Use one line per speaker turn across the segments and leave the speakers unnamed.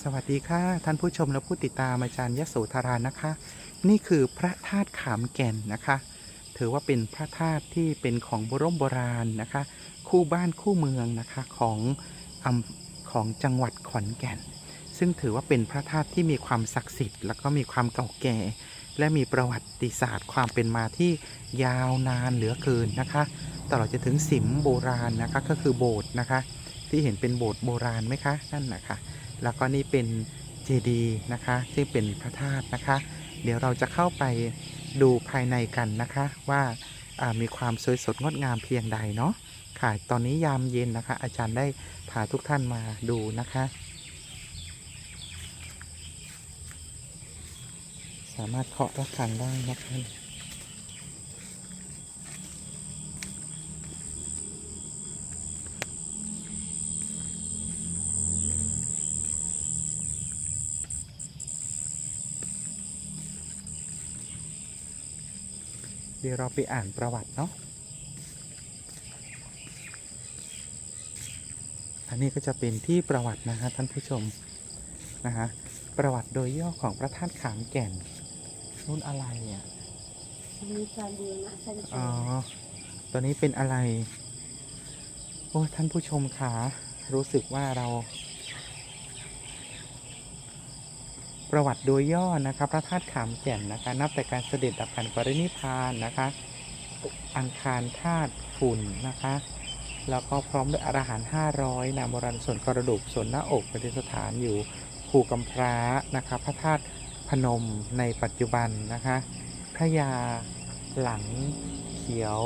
สวัสดีค่ะ ท่านผู้ชมและผู้ติดตามอาจารย์ยโสธรานะคะ นี่คือพระธาตุขามแก่นนะคะ ถือว่าเป็นพระธาตุที่เป็นของโบรมโบราณนะคะ คู่บ้านคู่เมืองนะคะของอของจังหวัดขอนแก่น ซึ่งถือว่าเป็นพระธาตุที่มีความศักดิ์สิทธิ์ แล้วก็มีความเก่าแก่ และมีประวัติศาสตร์ความเป็นมาที่ยาวนานเหลือเกินนะคะตลอดจะถึงสิมโบราณนะคะก็คือโบสถ์นะคะ ที่เห็นเป็นโบสถ์โบราณไหมคะนั่นนะคะ แล้วก็นี่เป็นเจดีย์นะคะ ซึ่งเป็นพระธาตุนะคะ เดี๋ยวเราจะเข้าไปดูภายในกันนะคะว่าามีความสวยสดงดงามเพียงใดเนาะค่ะตอนนี้ยามเย็นนะคะ อาจารย์ได้พาทุกท่านมาดูนะคะ สามารถเคาะระฆังได้นะคะ เดี๋ยวเราไปอ่านประวัติเนาะ อันนี้ก็จะเป็นที่ประวัตินะฮะท่านผู้ชมนะฮะประวัติโดยย่อของพระธาตุขามแก่นรุ่นอะไรอะ
มีการบูรณะสัญจ
อ๋อ
ร
ตัวนี้เป็นอะไร โอ้ท่านผู้ชมคะรู้สึกว่าเรา ประวัติโดยย่อนะคะพระธาตุขามแก่นนะคะ นับแต่การเสด็จดับขันปรินิพานนะคะ อังคารธาตุฝุ่นนะคะ แล้วก็พร้อมด้วยอรหันต์500นามราณส่วนกระดูกส่วนหน้าอกประดิษฐานอยู่ภูกำพร้านะคะพระธาตุพนมในปัจจุบันนะคะพระยาหลังเขียว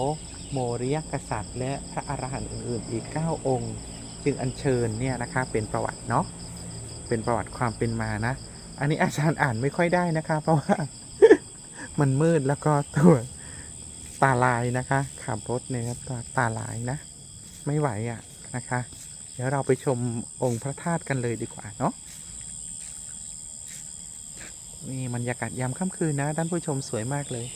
โมริยกษัตริย์ และพระอรหันต์อื่นๆอีก 9 องค์ จึงอัญเชิญเนี่ยนะคะเป็นประวัติเนาะเป็นประวัติความเป็นมานะ อันนี้อาจารย์อ่านไม่ค่อยได้นะคะ เพราะว่ามันมืดแล้วก็ตัวตาลายนะคะขับรถเนี่ยตาตาลายนะ ไม่ไหวอะนะคะ เดี๋ยวเราไปชมองค์พระธาตุกันเลยดีกว่าเนาะนี่บรรยากาศยามค่ำคืนนะท่านผู้ชมสวยมากเลย